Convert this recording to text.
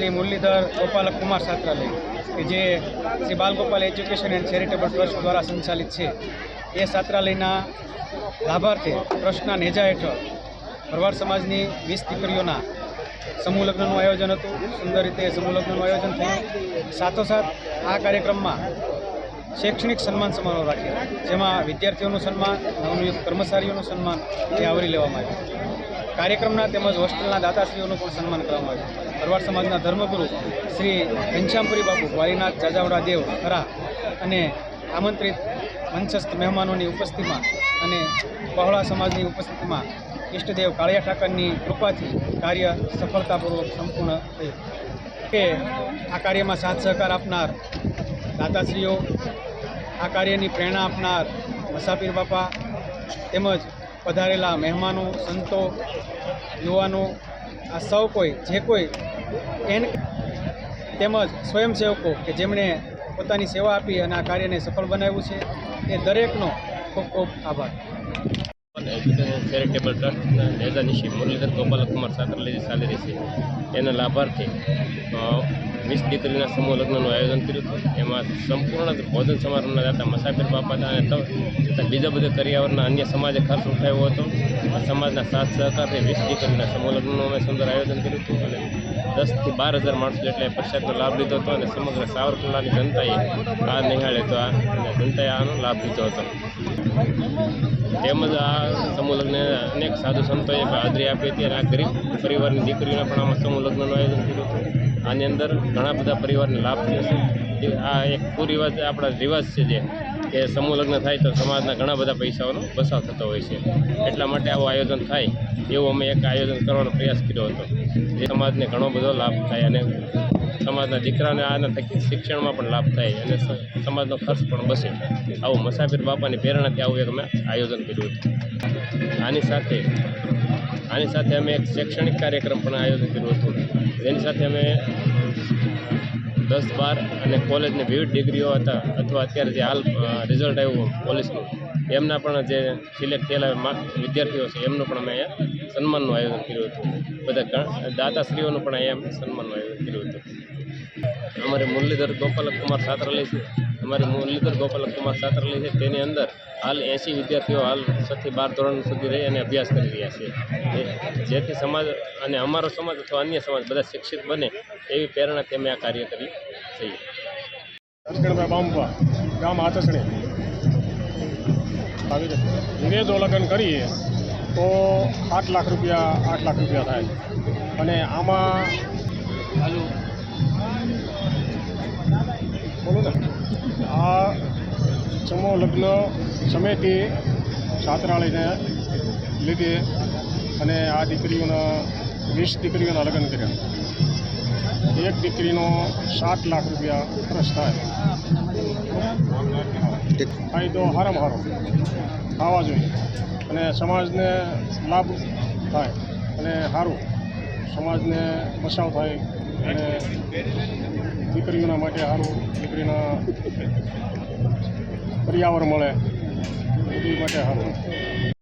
શ્રી મુરલીધર ગોપાલક કુમાર છાત્રાલય કે જે Shri Balgopal education and charitable trust દ્વારા સંચાલિત છે. એ છાત્રાલયના લાભાર્થે ટ્રસ્ટના નેજા હેઠળ ભરવાડ સમાજની વીસ દીકરીઓના સમૂહ લગ્નનું આયોજન હતું. સુંદર રીતે સમૂહ લગ્નનું આયોજન થયું. સાથોસાથ આ કાર્યક્રમમાં શૈક્ષણિક સન્માન સમારોહ રાખ્યો. જેમાં વિદ્યાર્થીઓનું સન્માન, નવનિયુક્ત કર્મચારીઓનું સન્માન એ આવરી લેવામાં આવ્યું. કાર્યક્રમના તેમજ હોસ્ટેલના દાતાશ્રીઓનું પણ સન્માન કરવામાં આવ્યું. ભરવાડ સમાજના ધર્મગુરુ શ્રી ઘનશ્યામપુરી બાપુ વાલીનાથ જાજાવડા દેવ, ખરા અને આમંત્રિત મંચસ્થ મહેમાનોની ઉપસ્થિતિમાં અને બહોળા સમાજની ઉપસ્થિતિમાં ઈષ્ટદેવ કાળિયા ઠાકરની કૃપાથી કાર્ય સફળતાપૂર્વક સંપૂર્ણ થયું. કે આ કાર્યમાં સાથ સહકાર આપનાર દાતાશ્રીઓ, આ કાર્યની પ્રેરણા આપનાર મસાપીર બાપા તેમજ પધારેલા મહેમાનો સંતો યુવાનો આ સૌ કોઈ જે કોઈ એન તેમજ સ્વયંસેવકો કે જેમણે પોતાની સેવા આપી અને આ કાર્યને સફળ બનાવ્યું છે એ દરેકનો ખૂબ ખૂબ આભાર. ચેરિટેબલ ટ્રસ્ટના નેજા નિશી મુરલીધર ગોપાલ કુમાર સાકરલેજી ચાલી રહી છે. એના લાભાર્થે અ, વીસ દીકરીના સમૂહ લગ્નનું આયોજન કર્યું હતું. એમાં સંપૂર્ણ ભોજન સમારોહના દાતા મસાફિર બાપા અને બીજા બધા કરિયાવરના અન્ય સમાજે ખર્ચ ઉઠાવ્યો હતો. સમાજના સાથ સહકારથી વીસ દીકરીના સમૂહ લગ્નનું અમે સુંદર આયોજન કર્યું હતું અને દસથી બાર હજાર માણસો એટલે પ્રસાદનો લાભ લીધો હતો અને સમગ્ર સાવરકુંડલાની જનતાએ આ નિહાળે તો આ જનતાએ આનો લાભ લીધો હતો. તેમજ આ સમૂહ લગ્નને અનેક સાધુ સંતોએ હાજરી આપી હતી અને આ ગરીબ પરિવારની દીકરીઓને પણ આમાં સમૂહ લગ્નનું આયોજન કર્યું હતું. આની અંદર ઘણા બધા પરિવારને લાભ થયો છે. આ એક કુરિવાજ આપણા રિવાજ છે જે. કે સમૂહ લગ્ન થાય તો સમાજના ઘણા બધા પૈસાઓનો બચાવ થતો હોય છે. એટલા માટે આવું આયોજન થાય એવું અમે એક આયોજન કરવાનો પ્રયાસ કર્યો હતો. જે સમાજને ઘણો બધો લાભ થાય અને સમાજના દીકરાને આના થકી શિક્ષણમાં પણ લાભ થાય અને સમાજનો ખર્ચ પણ બસે આવું મુસાફિર બાપાની પ્રેરણાથી આવું એક અમે આયોજન કર્યું હતું. આની સાથે આની સાથે અમે એક શૈક્ષણિક કાર્યક્રમ પણ આયોજન કર્યું હતું. જેની સાથે અમે દસ બાર અને કોલેજની વિવિધ ડિગ્રીઓ હતા અથવા અત્યારે જે હાલ રિઝલ્ટ આવ્યું પોલીસનું, એમના પણ જે સિલેક્ટ થયેલા વિદ્યાર્થીઓ છે, એમનું પણ અમે અહીંયા સન્માનનું આયોજન કર્યું હતું. બધા દાતાશ્રીઓનું પણ અહીંયા સન્માનનું આયોજન કર્યું હતું. અમારે મુરલીધર ગોપાલ કુમાર છાત્રાલય છે. અમારે મુરલીધર ગોપાલ કુમાર છાત્રાલય છે. તેની અંદર હાલ એંસી વિદ્યાર્થીઓ હાલ છથી બાર ધોરણ સુધી રહી અને અભ્યાસ કરી રહ્યા છે. જેથી સમાજ અને અમારો સમાજ અથવા અન્ય સમાજ બધા શિક્ષિત બને એવી પ્રેરણાથી અમે આ કાર્ય કરી બાંબા ગામ આચસણી. આવી રીતે વિરેજો લગ્ન કરીએ તો આઠ લાખ રૂપિયા, આઠ લાખ રૂપિયા થાય. અને આમાં આ સમૂહ લગ્ન સમિતિ છાત્રાલયને લીધે અને આ દીકરીઓના, વીસ દીકરીઓના લગ્ન કર્યા. એક દીકરીનો સાત લાખ રૂપિયા ખર્ચ થાય. ફાયદો હારામાં હારો. થવા જોઈએ. અને સમાજને લાભ થાય અને સારું સમાજને બચાવ થાય અને દીકરીઓના માટે સારું દીકરીના પર્યાવરણ મળે એ માટે સારું